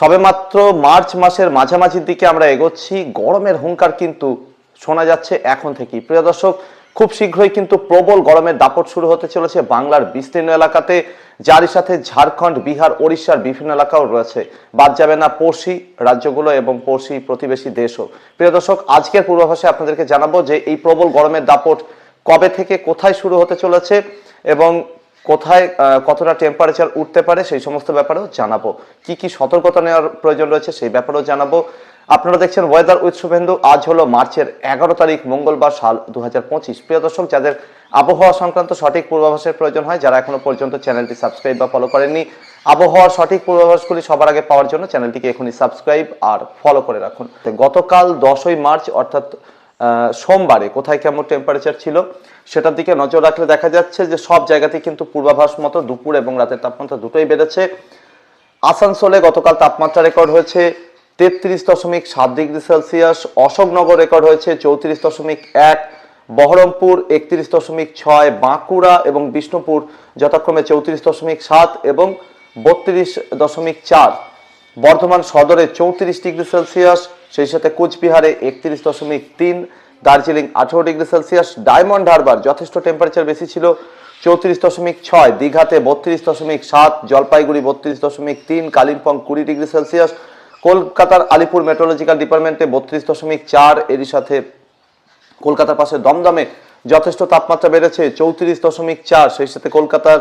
সবেমাত্র মার্চ মাসের মাঝামাঝির দিকে আমরা এগোচ্ছি। গরমের হুঙ্কার কিন্তু শোনা যাচ্ছে এখন থেকেই। প্রিয় দর্শক, খুব শীঘ্রই কিন্তু প্রবল গরমের দাপট শুরু হতে চলেছে বাংলার বিস্তীর্ণ এলাকাতে। যারই সাথে ঝাড়খণ্ড, বিহার, ওড়িশার বিভিন্ন এলাকাও রয়েছে। বাদ যাবে না পড়শি রাজ্যগুলো এবং পড়শি প্রতিবেশী দেশও। প্রিয় দর্শক, আজকের পূর্বাভাসে আপনাদেরকে জানাব যে এই প্রবল গরমের দাপট কবে থেকে কোথায় শুরু হতে চলেছে এবং কোথায় কতটা টেম্পারেচার উঠতে পারে সেই সমস্ত ব্যাপারেও জানাব। কি কি সতর্কতা নেওয়ার প্রয়োজন রয়েছে সেই ব্যাপারেও জানাব। আপনারা দেখছেন ওয়েদার উইথ শুভেন্দু। আজ হলো মার্চের এগারো তারিখ, মঙ্গলবার সাল দু হাজার পঁচিশ। প্রিয় দর্শক, যাদের আবহাওয়া সংক্রান্ত সঠিক পূর্বাভাসের প্রয়োজন হয়, যারা এখনও পর্যন্ত চ্যানেলটি সাবস্ক্রাইব বা ফলো করেননি আবহাওয়ার সঠিক পূর্বাভাসগুলি সবার আগে পাওয়ার জন্য চ্যানেলটিকে এখনই সাবস্ক্রাইব আর ফলো করে রাখুন। গতকাল দশই মার্চ, অর্থাৎ সোমবারে কোথায় কেমন টেম্পারেচার ছিল সেটার দিকে নজর রাখলে দেখা যাচ্ছে যে সব জায়গাতেই কিন্তু পূর্বাভাস মতো দুপুর এবং রাতের তাপমাত্রা দুটোই বেড়েছে। আসানসোলে গতকাল তাপমাত্রা রেকর্ড হয়েছে তেত্রিশ দশমিক সাত ডিগ্রি সেলসিয়াস, অশোকনগর রেকর্ড হয়েছে চৌত্রিশ দশমিক এক, বহরমপুর একত্রিশ দশমিক ছয়, বাঁকুড়া এবং বিষ্ণুপুর যথাক্রমে চৌত্রিশ দশমিক সাত এবং বত্রিশ দশমিক চার। বর্ধমান সদরে চৌত্রিশ ডিগ্রি সেলসিয়াস সেই সাথে কোচবিহারে একত্রিশ দশমিক তিন, দার্জিলিং আঠারো ডিগ্রি সেলসিয়াস, ডায়মন্ড হারবার যথেষ্ট টেম্পারেচার বেশি ছিল, চৌত্রিশ দশমিক ছয়, দীঘাতে বত্রিশ দশমিক সাত, জলপাইগুড়ি বত্রিশ দশমিক তিন, কালিম্পং কুড়ি ডিগ্রি সেলসিয়াস, কলকাতার আলিপুর মেট্রোলজিক্যাল ডিপার্টমেন্টে বত্রিশ দশমিক চার, এরই সাথে কলকাতার পাশে দমদমে যথেষ্ট তাপমাত্রা বেড়েছে, চৌত্রিশ দশমিক চার, সেই সাথে কলকাতার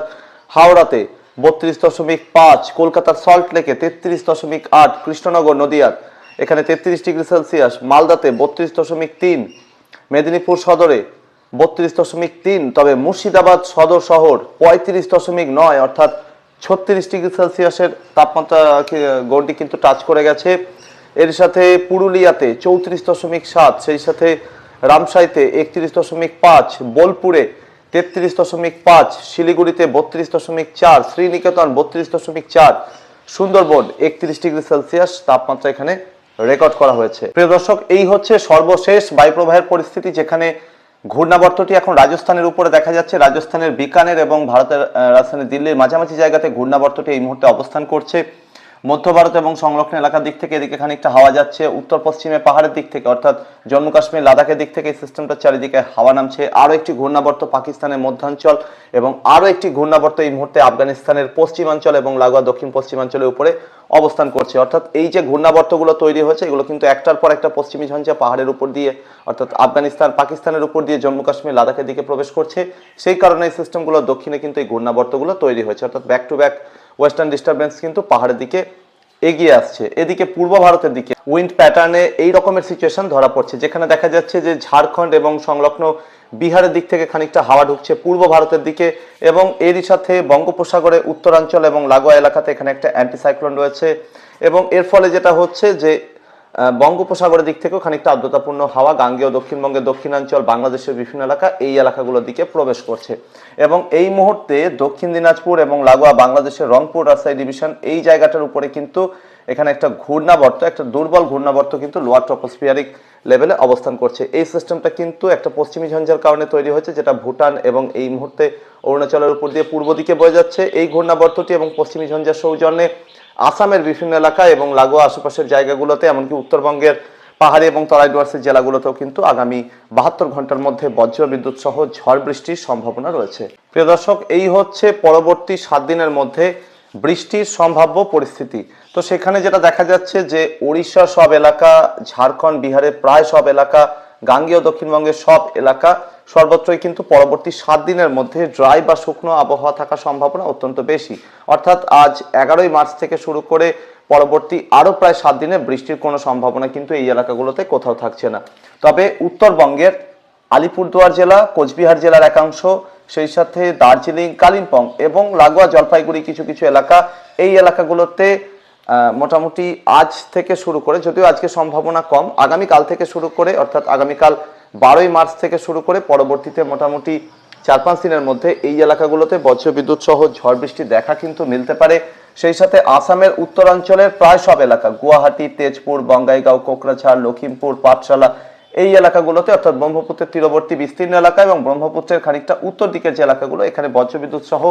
হাওড়াতে বত্রিশ দশমিক পাঁচ, কলকাতার সল্ট লেকে তেত্রিশ দশমিক আট, কৃষ্ণনগর, নদিয়ার এখানে তেত্রিশ ডিগ্রি সেলসিয়াস, মালদাতে বত্রিশ দশমিক তিন, মেদিনীপুর সদরে বত্রিশ দশমিক তিন, তবে মুর্শিদাবাদ সদর শহর পঁয়ত্রিশ দশমিক নয়, অর্থাৎ ছত্রিশ ডিগ্রি সেলসিয়াসের তাপমাত্রা গড়টি কিন্তু টাচ করে গেছে। এর সাথে পুরুলিয়াতে চৌত্রিশ দশমিক সাত, সেই সাথে রামসাইতে একত্রিশ দশমিক পাঁচ, বোলপুরে তেত্রিশ দশমিক পাঁচ, শিলিগুড়িতে বত্রিশ দশমিক চার, শ্রীনিকেতন বত্রিশ দশমিক চার, সুন্দরবন একত্রিশ ডিগ্রি সেলসিয়াস, তাপমাত্রা এখানে রেকর্ড করা হয়েছে। প্রিয় দর্শক, এই হচ্ছে সর্বশেষ বায়ুপ্রবাহের পরিস্থিতি, যেখানে ঘূর্ণাবর্তটি এখন রাজস্থানের উপরে দেখা যাচ্ছে। রাজস্থানের বিকানের এবং ভারতের রাজধানী দিল্লির মাঝামাঝি জায়গাতে ঘূর্ণাবর্তটি এই মুহূর্তে অবস্থান করছে। মধ্য ভারত এবং সংলগ্ন এলাকার দিক থেকে এদিকে খানিকটা হাওয়া যাচ্ছে, উত্তর পশ্চিমে পাহাড়ের দিক থেকে, অর্থাৎ জম্মু কাশ্মীর লাদাখের দিক থেকে এই সিস্টেমটা চারিদিকে হাওয়া নামছে। আরও একটি ঘূর্ণাবর্ত পাকিস্তানের মধ্যাঞ্চল এবং আরও একটি ঘূর্ণাবর্ত এই মুহূর্তে আফগানিস্তানের পশ্চিমাঞ্চল এবং লাগোয়া দক্ষিণ পশ্চিমাঞ্চলের উপরে অবস্থান করছে। অর্থাৎ এই যে ঘূর্ণাবর্তগুলো তৈরি হয়েছে, এগুলো কিন্তু একটার পর একটা পশ্চিমী ঝঞ্ঝা পাহাড়ের উপর দিয়ে, অর্থাৎ আফগানিস্তান পাকিস্তানের উপর দিয়ে জম্মু কাশ্মীর লাদাখের দিকে প্রবেশ করছে। সেই কারণে এই সিস্টেমগুলো দক্ষিণে কিন্তু এই ঘূর্ণাবর্তগুলো তৈরি হয়েছে। অর্থাৎ back to back western disturbance কিন্তু পাহাড়ের দিকে এগিয়ে আসছে। এদিকে পূর্ব ভারতের দিকে উইন্ড প্যাটার্নে এই রকমের সিচুয়েশন ধরা পড়ছে, যেখানে দেখা যাচ্ছে যে ঝাড়খণ্ড এবং সংলগ্ন বিহারের দিক থেকে খানিকটা হাওয়া ঢুকছে পূর্ব ভারতের দিকে এবং এরই সাথে বঙ্গোপসাগরে উত্তরাঞ্চল এবং লাগোয়া এলাকাতে এখানে একটা অ্যান্টিসাইক্লোন রয়েছে এবং এর ফলে যেটা হচ্ছে যে বঙ্গোপসাগরের দিক থেকেও খানিকটা আর্দ্রতাপূর্ণ হাওয়া গাঙ্গেয় দক্ষিণবঙ্গের দক্ষিণাঞ্চল, বাংলাদেশের বিভিন্ন এলাকা এই এলাকাগুলোর দিকে প্রবেশ করছে। এবং এই মুহূর্তে দক্ষিণ দিনাজপুর এবং লাগোয়া বাংলাদেশের রংপুর রাজশাহী ডিভিশন এই জায়গাটার উপরে কিন্তু এখানে একটা ঘূর্ণাবর্ত, একটা দুর্বল ঘূর্ণাবর্ত কিন্তু লোয়ার ট্রপোস্ফিয়ারিক লেভেলে অবস্থান করছে। এই সিস্টেমটা কিন্তু একটা পশ্চিমী ঝঞ্ঝার কারণে তৈরি হয়েছে, যেটা ভুটান এবং এই মুহূর্তে অরুণাচলের উপর দিয়ে পূর্ব দিকে বয়ে যাচ্ছে। এই ঘূর্ণাবর্তটি এবং পশ্চিমী ঝঞ্ঝার সৌজন্যে আসামের বিভিন্ন এলাকা এবং লাগোয়া আশেপাশের জায়গাগুলোতে, এমনকি উত্তরবঙ্গের পাহাড়ি এবং তরাই ডুয়ার্সের জেলাগুলোতেও কিন্তু আগামী বাহাত্তর ঘণ্টার মধ্যে বজ্র বিদ্যুৎ সহ ঝড় বৃষ্টির সম্ভাবনা রয়েছে। প্রিয় দর্শক, এই হচ্ছে পরবর্তী সাত দিনের মধ্যে বৃষ্টির সম্ভাব্য পরিস্থিতি। তো সেখানে যেটা দেখা যাচ্ছে যে ওড়িশার সব এলাকা, ঝাড়খণ্ড, বিহারের প্রায় সব এলাকা গাঙ্গেয় দক্ষিণবঙ্গের সব এলাকা সর্বত্রই কিন্তু পরবর্তী সাত দিনের মধ্যে ড্রাই বা শুকনো আবহাওয়া থাকার সম্ভাবনা অত্যন্ত বেশি। অর্থাৎ আজ এগারোই মার্চ থেকে শুরু করে পরবর্তী আরও প্রায় সাত দিনে বৃষ্টির কোনো সম্ভাবনা কিন্তু এই এলাকাগুলোতে কোথাও থাকছে না। তবে উত্তরবঙ্গের আলিপুরদুয়ার জেলা, কোচবিহার জেলার একাংশ, সেই সাথে দার্জিলিং, কালিম্পং এবং লাগোয়া, জলপাইগুড়ি কিছু কিছু এলাকা এই এলাকাগুলোতে মোটামুটি আজ থেকে শুরু করে, যদিও আজকে সম্ভাবনা কম আগামীকাল থেকে শুরু করে, অর্থাৎ আগামীকাল বারোই মার্চ থেকে শুরু করে, পরবর্তীতে মোটামুটি চার পাঁচ দিনের মধ্যে এই এলাকাগুলোতে বজ্রবিদ্যুৎ সহ ঝড় বৃষ্টি দেখা কিন্তু মিলতে পারে। সেই সাথে আসামের উত্তরাঞ্চলের প্রায় সব এলাকা, গুয়াহাটি, তেজপুর, বঙ্গাইগাঁও, কোকরাঝাড় লখিমপুর পাঠশালা, এই এলাকাগুলোতে, অর্থাৎ ব্রহ্মপুত্রের তীরবর্তী বিস্তীর্ণ এলাকা এবং ব্রহ্মপুত্রের খানিকটা উত্তর দিকের যে এলাকাগুলো, এখানে বজ্রবিদ্যুৎ সহ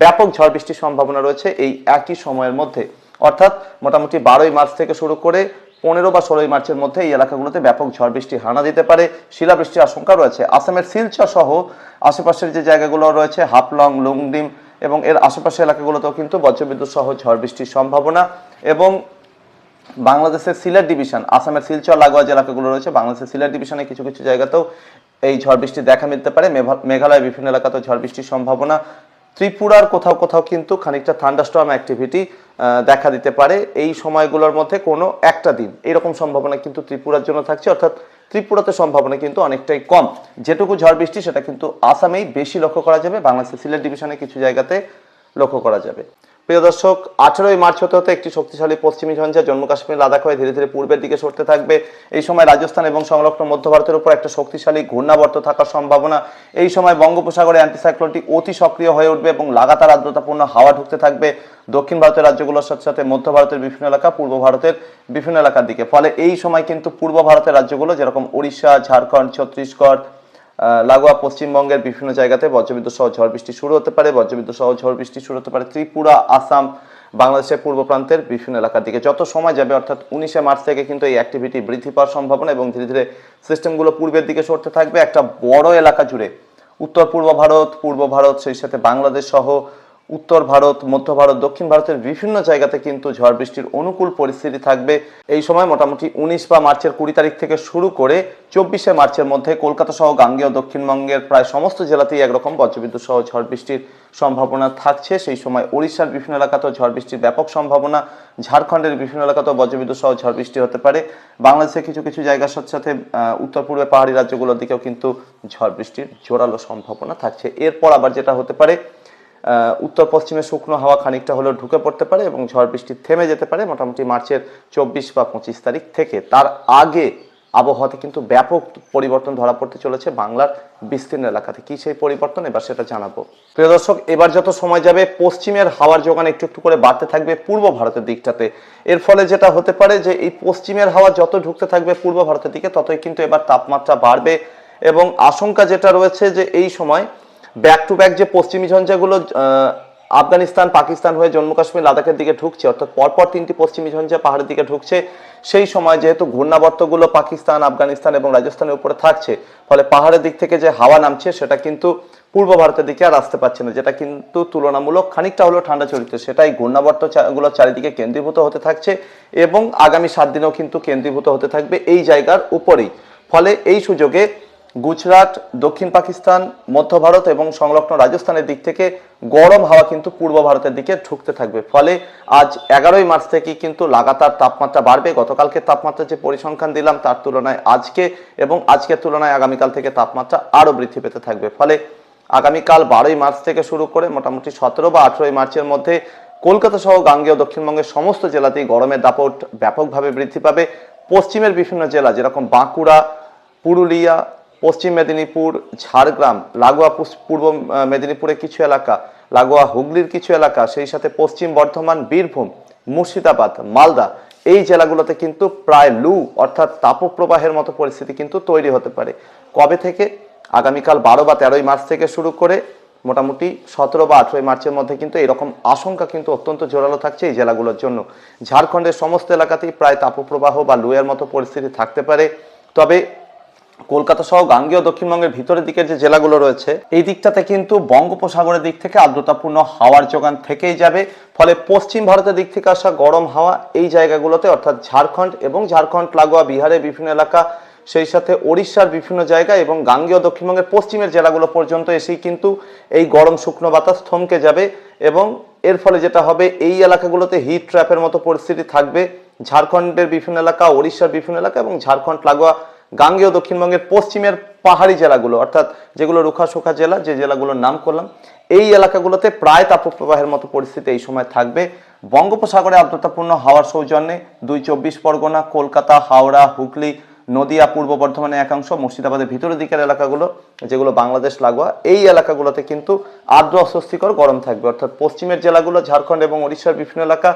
ব্যাপক ঝড় বৃষ্টির সম্ভাবনা রয়েছে এই একই সময়ের মধ্যে। অর্থাৎ মোটামুটি বারোই মার্চ থেকে শুরু করে পনেরো বা ষোলোই মার্চের মধ্যে এই এলাকাগুলোতে ব্যাপক ঝড় বৃষ্টি, হানা দিতে পারে। শিলাবৃষ্টির আশঙ্কা রয়েছে। আসামের শিলচর সহ আশেপাশের যে জায়গাগুলো রয়েছে, হাফলং, লুংডিম এবং এর আশেপাশের এলাকাগুলোতেও কিন্তু বজ্রবিদ্যুৎ সহ ঝড় বৃষ্টির সম্ভাবনা এবং বাংলাদেশের সিলেট ডিভিশন, আসামের শিলচর, লাগোয়া যে এলাকাগুলো রয়েছে, বাংলাদেশের সিলেট ডিভিশনে কিছু কিছু জায়গাতেও এই ঝড় বৃষ্টি দেখা মিলতে পারে। মেঘা- মেঘালয়ের বিভিন্ন এলাকাতেও ঝড় বৃষ্টির সম্ভাবনা ত্রিপুরার কোথাও কোথাও কিন্তু খানিকটা থান্ডাস্টর্ম অ্যাক্টিভিটি দেখা দিতে পারে। এই সময়গুলোর মধ্যে কোনো একটা দিন এরকম সম্ভাবনা কিন্তু ত্রিপুরার জন্য থাকছে। অর্থাৎ ত্রিপুরাতে সম্ভাবনা কিন্তু অনেকটাই কম। যেটুকু ঝড় বৃষ্টি, সেটা কিন্তু আসামেই বেশি লক্ষ্য করা যাবে। বাংলাদেশের সিলেট ডিভিশনে কিছু জায়গাতে লক্ষ্য করা যাবে। প্রিয় দর্শক, আঠেরোই মার্চ হতে হতে একটি শক্তিশালী পশ্চিমী ঝঞ্ঝা জম্মু কাশ্মীর লাদাখ হয়ে ধীরে ধীরে পূর্বের দিকে সরতে থাকবে। এই সময় রাজস্থান এবং সংলগ্ন মধ্য ভারতের উপর একটা শক্তিশালী ঘূর্ণাবর্ত থাকার সম্ভাবনা। এই সময় বঙ্গোপসাগরে অ্যান্টিসাইক্লোনটি অতি সক্রিয় হয়ে উঠবে এবং লাগাতার আর্দ্রতাপূর্ণ হাওয়া ঢুকতে থাকবে। দক্ষিণ ভারতের রাজ্যগুলোর সাথে সাথে মধ্য ভারতের বিভিন্ন এলাকা, পূর্ব ভারতের বিভিন্ন এলাকার দিকে। ফলে এই সময় কিন্তু পূর্ব ভারতের রাজ্যগুলো, যেরকম উড়িষ্যা ঝাড়খণ্ড, ছত্তিশগড় লাগোয়া পশ্চিমবঙ্গের বিভিন্ন জায়গাতে বজ্রবিদ্যুৎ সহ ঝড় বৃষ্টি শুরু হতে পারে, বজ্রবিদ্যুৎ সহ ঝড় বৃষ্টি শুরু হতে পারে ত্রিপুরা, আসাম, বাংলাদেশের পূর্ব প্রান্তের বিভিন্ন এলাকার দিকে। যত সময় যাবে, অর্থাৎ উনিশে মার্চ থেকে কিন্তু এই অ্যাক্টিভিটি বৃদ্ধি পাওয়ার সম্ভাবনা এবং ধীরে ধীরে সিস্টেমগুলো পূর্বের দিকে সরতে থাকবে। একটা বড় এলাকা জুড়ে উত্তর পূর্ব ভারত পূর্ব ভারত, সেই সাথে বাংলাদেশ সহ উত্তর ভারত, মধ্য ভারত, দক্ষিণ ভারতের বিভিন্ন জায়গাতে কিন্তু ঝড় বৃষ্টির অনুকূল পরিস্থিতি থাকবে। এই সময় মোটামুটি উনিশ বা মার্চের কুড়ি তারিখ থেকে শুরু করে চব্বিশে মার্চের মধ্যে কলকাতা সহ গাঙ্গেয় দক্ষিণবঙ্গের প্রায় সমস্ত জেলাতেই একরকম বজ্রবিদ্যুৎ সহ ঝড় বৃষ্টির সম্ভাবনা থাকছে। সেই সময় ওড়িশার বিভিন্ন এলাকাতেও ঝড় বৃষ্টির ব্যাপক সম্ভাবনা, ঝাড়খণ্ডের বিভিন্ন এলাকাতেও বজ্রবিদ্যুৎ সহ ঝড় বৃষ্টি হতে পারে। বাংলাদেশের কিছু কিছু জায়গার সাথে সাথে উত্তর পূর্বে পাহাড়ি রাজ্যগুলোর দিকেও কিন্তু ঝড় বৃষ্টির জোরালো সম্ভাবনা থাকছে। এরপর আবার যেটা হতে পারে উত্তর পশ্চিমে শুকনো হাওয়া খানিকটা হলেও ঢুকে পড়তে পারে এবং ঝড় বৃষ্টি থেমে যেতে পারে মোটামুটি মার্চের চব্বিশ বা পঁচিশ তারিখ থেকে। তার আগে আবহাওয়াতে কিন্তু ব্যাপক পরিবর্তন ধরা পড়তে চলেছে বাংলার বিস্তীর্ণ এলাকাতে। কি সেই পরিবর্তন? এবার সেটা জানাব। প্রিয় দর্শক, এবার যত সময় যাবে, পশ্চিমের হাওয়ার যোগান একটু একটু করে বাড়তে থাকবে পূর্ব ভারতের দিকটাতে। এর ফলে যেটা হতে পারে যে, এই পশ্চিমের হাওয়া যত ঢুকতে থাকবে পূর্ব ভারতের দিকে, ততই কিন্তু এবার তাপমাত্রা বাড়বে। এবং আশঙ্কা যেটা রয়েছে যে, এই সময় ব্যাক টু ব্যাক যে পশ্চিমী ঝঞ্ঝাগুলো আফগানিস্তান, পাকিস্তান হয়ে জম্মু কাশ্মীর লাদাখের দিকে ঢুকছে, অর্থাৎ পরপর তিনটি পশ্চিমী ঝঞ্ঝা পাহাড়ের দিকে ঢুকছে, সেই সময় যেহেতু ঘূর্ণাবর্তগুলো পাকিস্তান, আফগানিস্তান এবং রাজস্থানের উপরে থাকছে, ফলে পাহাড়ের দিক থেকে যে হাওয়া নামছে, সেটা কিন্তু পূর্ব ভারতের দিকে আর আসতে পারছে না, যেটা কিন্তু তুলনামূলক খানিকটা হলেও ঠান্ডা চরিত্র, সেটাই ঘূর্ণাবর্তগুলো চারিদিকে কেন্দ্রীভূত হতে থাকছে এবং আগামী সাত দিনেও কিন্তু কেন্দ্রীভূত হতে থাকবে এই জায়গার উপরেই। ফলে এই সুযোগে গুজরাট, দক্ষিণ পাকিস্তান, মধ্য ভারত এবং সংলগ্ন রাজস্থানের দিক থেকে গরম হাওয়া কিন্তু পূর্ব ভারতের দিকে ঢুকতে থাকবে। ফলে আজ এগারোই মার্চ থেকে কিন্তু লাগাতার তাপমাত্রা বাড়বে। গতকালকে তাপমাত্রা যে পরিসংখ্যান দিলাম, তার তুলনায় আজকে এবং আজকের তুলনায় আগামীকাল থেকে তাপমাত্রা আরও বৃদ্ধি পেতে থাকবে। ফলে আগামীকাল বারোই মার্চ থেকে শুরু করে মোটামুটি সতেরো বা আঠেরোই মার্চের মধ্যে কলকাতা সহ গাঙ্গেয় দক্ষিণবঙ্গের সমস্ত জেলাতেই গরমের দাপট ব্যাপকভাবে বৃদ্ধি পাবে। পশ্চিমের বিভিন্ন জেলা, যেরকম বাঁকুড়া, পুরুলিয়া পশ্চিম মেদিনীপুর, ঝাড়গ্রাম, লাগোয়া পূর্ব মেদিনীপুরের কিছু এলাকা, লাগোয়া হুগলির কিছু এলাকা, সেই সাথে পশ্চিম বর্ধমান, বীরভূম, মুর্শিদাবাদ, মালদা, এই জেলাগুলোতে কিন্তু প্রায় লু অর্থাৎ তাপপ্রবাহের মতো পরিস্থিতি কিন্তু তৈরি হতে পারে। কবে থেকে? আগামীকাল বারো বা তেরোই মার্চ থেকে শুরু করে মোটামুটি সতেরো বা আঠেরোই মার্চের মধ্যে কিন্তু এরকম আশঙ্কা কিন্তু অত্যন্ত জোরালো থাকছে এই জেলাগুলোর জন্য। ঝাড়খণ্ডের সমস্ত এলাকাতেই প্রায় তাপপ্রবাহ বা লুয়ের মতো পরিস্থিতি থাকতে পারে। তবে কলকাতা সহ গাঙ্গেয় দক্ষিণবঙ্গের ভিতরের দিকের যে জেলাগুলো রয়েছে, এই দিকটাতে কিন্তু বঙ্গোপসাগরের দিক থেকে আর্দ্রতাপূর্ণ হাওয়ার যোগান থেকেই যাবে। ফলে পশ্চিম ভারতের দিক থেকে আসা গরম হাওয়া এই জায়গাগুলোতে, অর্থাৎ ঝাড়খণ্ড এবং ঝাড়খণ্ড, লাগোয়া বিহারের বিভিন্ন এলাকা, সেই সাথে ওড়িশার বিভিন্ন জায়গা এবং গাঙ্গেয় দক্ষিণবঙ্গের পশ্চিমের জেলাগুলো পর্যন্ত এসেই কিন্তু এই গরম শুকনো বাতাস থমকে যাবে এবং এর ফলে যেটা হবে, এই এলাকাগুলোতে হিট ট্র্যাপের মতো পরিস্থিতি থাকবে। ঝাড়খণ্ডের বিভিন্ন এলাকা, ওড়িশার বিভিন্ন এলাকা এবং ঝাড়খণ্ড, লাগোয়া গাঙ্গেয় দক্ষিণবঙ্গের পশ্চিমের পাহাড়ি জেলাগুলো, অর্থাৎ যেগুলো রুখা সুখা জেলা, যে জেলাগুলোর নাম করলাম, এই এলাকাগুলোতে প্রায় তাপপ্রবাহের মতো পরিস্থিতি এই সময় থাকবে। বঙ্গোপসাগরে আর্দ্রতাপূর্ণ হাওয়ার সৌজন্যে দুই চব্বিশ পরগনা, কলকাতা, হাওড়া, হুগলি, নদিয়া, পূর্ব বর্ধমানের একাংশ, মুর্শিদাবাদের ভিতরের দিকের এলাকাগুলো, যেগুলো বাংলাদেশ লাগোয়া, এই এলাকাগুলোতে কিন্তু আর্দ্র অস্বস্তিকর গরম থাকবে। অর্থাৎ পশ্চিমের জেলাগুলো, ঝাড়খণ্ড এবং ওড়িশার বিভিন্ন এলাকা,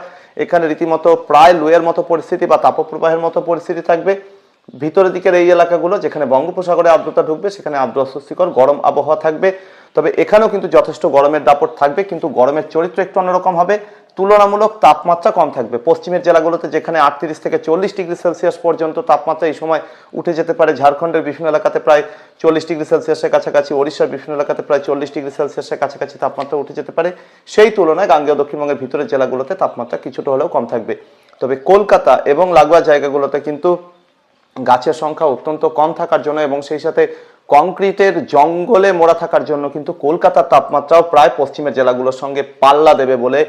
এখানে রীতিমতো প্রায় লুয়ের মতো পরিস্থিতি বা তাপপ্রবাহের মতো পরিস্থিতি থাকবে। ভিতরের দিকের এই এলাকাগুলো যেখানে বঙ্গোপসাগরে আর্দ্রতা ঢুকবে, সেখানে আর্দ্র অস্বস্তিকর গরম আবহাওয়া থাকবে। তবে এখানেও কিন্তু যথেষ্ট গরমের দাপট থাকবে, কিন্তু গরমের চরিত্র একটু অন্যরকম হবে। তুলনামূলক তাপমাত্রা কম থাকবে। পশ্চিমের জেলাগুলোতে যেখানে আটত্রিশ থেকে চল্লিশ ডিগ্রি সেলসিয়াস পর্যন্ত তাপমাত্রা এই সময় উঠে যেতে পারে, ঝাড়খণ্ডের বিভিন্ন এলাকাতে প্রায় চল্লিশ ডিগ্রি সেলসিয়াসের কাছাকাছি, ওড়িশার বিভিন্ন এলাকাতে প্রায় চল্লিশ ডিগ্রি সেলসিয়াসের কাছাকাছি তাপমাত্রা উঠে যেতে পারে। সেই তুলনায় গাঙ্গেয় দক্ষিণবঙ্গের ভিতরের জেলাগুলোতে তাপমাত্রা কিছুটা হলেও কম থাকবে। তবে কলকাতা এবং লাগোয়া জায়গাগুলোতে কিন্তু গাছের সংখ্যা অত্যন্ত কম থাকার জন্য এবং সেই সাথে কংক্রিটের জঙ্গলে মোড়া থাকার জন্য কিন্তু কলকাতার তাপমাত্রাও প্রায় পশ্চিমের জেলাগুলোর সঙ্গে পাল্লা দেবে বলে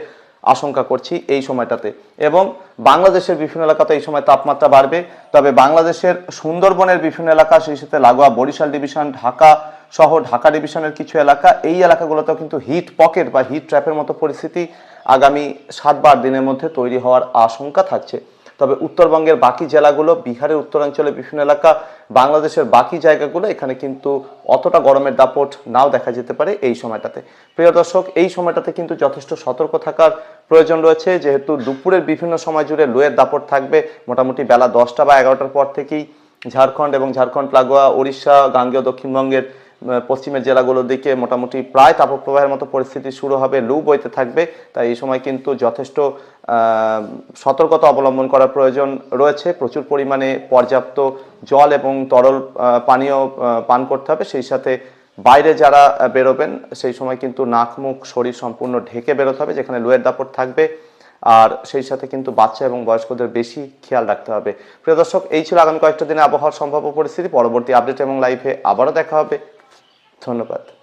আশঙ্কা করছি এই সময়টাতে। এবং বাংলাদেশের বিভিন্ন এলাকাতে এই সময় তাপমাত্রা বাড়বে। তবে বাংলাদেশের সুন্দরবনের বিভিন্ন এলাকা, সেই সাথে লাগোয়া বরিশাল ডিভিশন, ঢাকা সহ ঢাকা ডিভিশনের কিছু এলাকা, এই এলাকাগুলোতেও কিন্তু হিট পকেট বা হিট ট্র্যাপের মতো পরিস্থিতি আগামী সাত বার দিনের মধ্যে তৈরি হওয়ার আশঙ্কা থাকছে। তবে উত্তরবঙ্গের বাকি জেলাগুলো, বিহারের উত্তরাঞ্চলের বিভিন্ন এলাকা, বাংলাদেশের বাকি জায়গাগুলো, এখানে কিন্তু অতটা গরমের দাপট নাও দেখা যেতে পারে এই সময়টাতে। প্রিয় দর্শক, এই সময়টাতে কিন্তু যথেষ্ট সতর্ক থাকার প্রয়োজন রয়েছে। যেহেতু দুপুরের বিভিন্ন সময় জুড়ে লোয়ের দাপট থাকবে, মোটামুটি বেলা দশটা বা এগারোটার পর থেকেই ঝাড়খণ্ড এবং ঝাড়খণ্ড, লাগোয়া, ওড়িশা, গাঙ্গেয়, দক্ষিণবঙ্গের পশ্চিমের জেলাগুলোর দিকে মোটামুটি প্রায় তাপপ্রবাহের মতো পরিস্থিতি শুরু হবে, লু বইতে থাকবে। তাই এই সময় কিন্তু যথেষ্ট সতর্কতা অবলম্বন করার প্রয়োজন রয়েছে। প্রচুর পরিমাণে পর্যাপ্ত জল এবং তরল পানীয় পান করতে হবে। সেই সাথে বাইরে যারা বেরোবেন, সেই সময় কিন্তু নাক, মুখ, শরীর সম্পূর্ণ ঢেকে বেরোতে হবে, যেখানে লোয়ের দাপট থাকবে। আর সেই সাথে কিন্তু বাচ্চা এবং বয়স্কদের বেশি খেয়াল রাখতে হবে। প্রিয় দর্শক, এই ছিল আগামী কয়েকটা দিনে আবহাওয়ার সম্ভাব্য পরিস্থিতি। পরবর্তী আপডেট এবং লাইভে আবারও দেখা হবে। ধন্যবাদ।